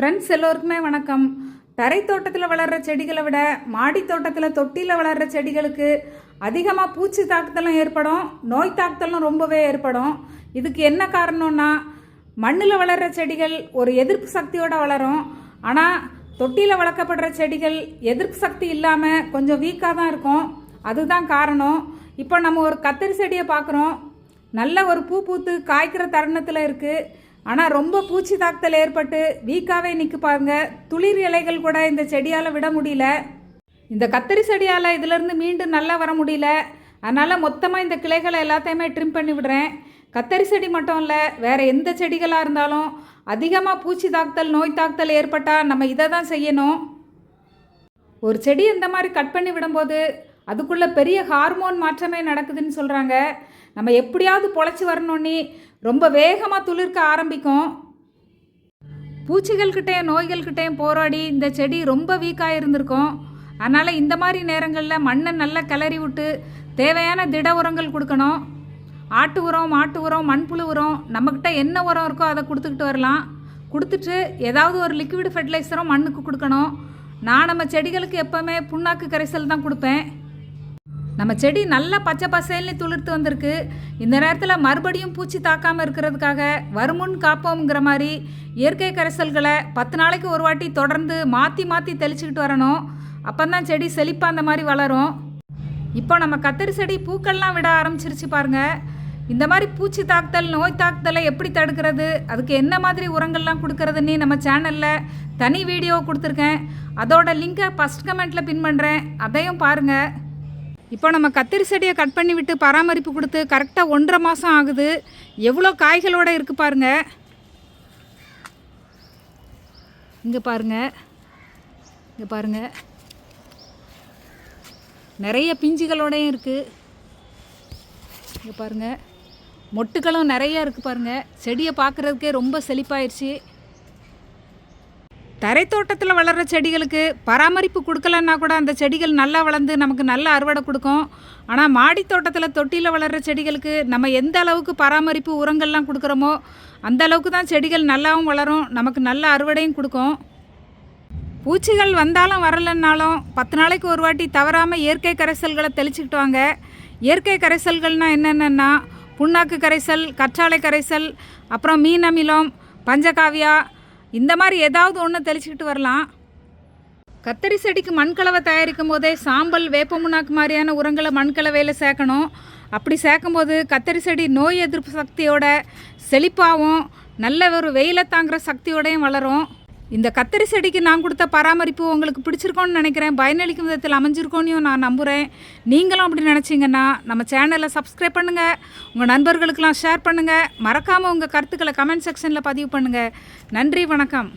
Friends எல்லோருக்குமே வணக்கம். தரை தோட்டத்தில் வளர்கிற செடிகளை விட மாடி தோட்டத்தில் தொட்டியில் வளர்கிற செடிகளுக்கு அதிகமாக பூச்சி தாக்குதலும் ஏற்படும் நோய் தாக்குதலும் ரொம்பவே ஏற்படும். இதுக்கு என்ன காரணம்னா மண்ணில் வளர்கிற செடிகள் ஒரு எதிர்ப்பு சக்தியோடு வளரும். ஆனால் தொட்டியில் வளர்க்கப்படுற செடிகள் எதிர்ப்பு சக்தி இல்லாமல் கொஞ்சம் வீக்காக தான் இருக்கும். அதுதான் காரணம். இப்போ நம்ம ஒரு கத்திரி செடியை பார்க்குறோம். நல்ல ஒரு பூ பூத்து காய்க்கிற தருணத்தில் இருக்குது ஆனால் ரொம்ப பூச்சி தாக்குதல் ஏற்பட்டு வீக்காகவே நிற்கு பாருங்க. துளிர் இலைகள் கூட இந்த செடியால் விட முடியல. இந்த கத்திரி செடியால் இதிலேருந்து மீண்டும் நல்லா வர முடியல. அதனால் மொத்தமாக இந்த கிளைகளை எல்லாத்தையுமே ட்ரிம் பண்ணி விடுறேன். கத்தரி செடி மட்டும் இல்லை வேறு எந்த செடிகளாக இருந்தாலும் அதிகமாக பூச்சி தாக்குதல் நோய் தாக்குதல் ஏற்பட்டால் நம்ம இதை தான் செய்யணும். ஒரு செடி இந்த மாதிரி கட் பண்ணி விடும்போது அதுக்குள்ளே பெரிய ஹார்மோன் மாற்றமே நடக்குதுன்னு சொல்கிறாங்க நம்ம எப்படியாவது பொழைச்சி வரணுன்னே ரொம்ப வேகமாக துளிர்க்க ஆரம்பிக்கும். பூச்சிகள்கிட்டையும் நோய்கள்கிட்டையும் போராடி இந்த செடி ரொம்ப வீக்காக இருந்திருக்கும். அதனால் இந்த மாதிரி நேரங்களில் மண்ணை நல்லா கிளறி விட்டு தேவையான திட உரங்கள் கொடுக்கணும். ஆட்டு உரம் மாட்டு உரம் மண்புழு உரம் நம்மக்கிட்ட என்ன உரம் இருக்கோ அதை கொடுத்துக்கிட்டு வரலாம். கொடுத்துட்டு ஏதாவது ஒரு லிக்விட் ஃபெர்டிலைசரும் மண்ணுக்கு கொடுக்கணும். நான் நம்ம செடிகளுக்கு எப்போவுமே புண்ணாக்கு கரைசல் தான் கொடுப்பேன். நம்ம செடி நல்லா பச்சை பசேல்னு துளிர்த்து வந்திருக்கு. இந்த நேரத்தில் மறுபடியும் பூச்சி தாக்காமல் இருக்கிறதுக்காக வருமுன் காப்போம்ங்கிற மாதிரி இயற்கை கரைசல்களை பத்து நாளைக்கு ஒரு வாட்டி தொடர்ந்து மாற்றி மாற்றி தெளிச்சுக்கிட்டு வரணும். அப்போ தான் செடி செழிப்பாக அந்த மாதிரி வளரும். இப்போ நம்ம கத்தரி செடி பூக்கள்லாம் விட ஆரம்பிச்சிருச்சு பாருங்க. இந்த மாதிரி பூச்சி தாக்குதல் நோய் தாக்குதலை எப்படி தடுக்கிறது அதுக்கு என்ன மாதிரி உரங்கள்லாம் கொடுக்கறதுன்னு நம்ம சேனலில் தனி வீடியோ கொடுத்துருக்கேன். அதோட லிங்கை ஃபஸ்ட் கமெண்ட்டில் பின் பண்ணுறேன் அதையும் பாருங்கள் இப்போ நம்ம கத்திரி செடியை கட் பண்ணி விட்டு பராமரிப்பு கொடுத்து கரெக்டாக ஒன்றரை மாதம் ஆகுது. எவ்வளோ காய்களோடு இருக்கு பாருங்க. இங்கே பாருங்க. இங்கே பாருங்க. நிறைய பிஞ்சுகளோடையும் இருக்குது இங்கே பாருங்க. மொட்டுக்களும் நிறையா இருக்குது பாருங்கள் செடியை பார்க்குறதுக்கே ரொம்ப செழிப்பாயிருச்சு. தரை தோட்டத்தில் வளர்கிற செடிகளுக்கு பராமரிப்பு கொடுக்கலன்னா கூட அந்த செடிகள் நல்லா வளர்ந்து நமக்கு நல்ல அறுவடை கொடுக்கும். ஆனால் மாடி தோட்டத்தில் தொட்டியில் வளர்கிற செடிகளுக்கு நம்ம எந்த அளவுக்கு பராமரிப்பு உரங்கள்லாம் கொடுக்குறோமோ அந்த அளவுக்கு தான் செடிகள் நல்லாவும் வளரும் நமக்கு நல்ல அறுவடையும் கொடுக்கும். பூச்சிகள் வந்தாலும் வரலைன்னாலும் பத்து நாளைக்கு ஒரு வாட்டி தவறாமல் இயற்கை கரைசல்களை தெளிச்சுக்கிட்டு வாங்க. இயற்கை கரைசல்கள்னால் என்னென்னா புண்ணாக்கு கரைசல் கற்றாழை கரைசல் அப்புறம் மீன் அமிலம் பஞ்சகாவியா இந்த மாதிரி ஏதாவது ஒன்று தெளிச்சுக்கிட்டு வரலாம். கத்தரி செடிக்கு மண்கலவை தயாரிக்கும் போதே சாம்பல் வேப்பமுனாக்கு மாதிரியான உரங்களை மண்கலவையில் சேர்க்கணும். அப்படி சேர்க்கும்போது கத்தரி செடி நோய் எதிர்ப்பு சக்தியோட செழிப்பாகவும் நல்ல ஒரு வெயிலை தாங்குகிற சக்தியோடையும் வளரும். இந்த கத்தரி செடிக்கு நான் கொடுத்த பராமரிப்பு உங்களுக்கு பிடிச்சிருக்கோன்னு நினைக்கிறேன். பயனளிக்கும் விதத்தில் அமைஞ்சிருக்கோன்னு நான் நம்புகிறேன் நீங்களும் அப்படி நினச்சிங்கன்னா நம்ம சேனலை சப்ஸ்கிரைப் பண்ணுங்கள் உங்கள் நண்பர்களுக்கெல்லாம் ஷேர் பண்ணுங்கள் மறக்காமல் உங்கள் கருத்துக்களை கமெண்ட் செக்ஷனில் பதிவு பண்ணுங்கள் நன்றி வணக்கம்.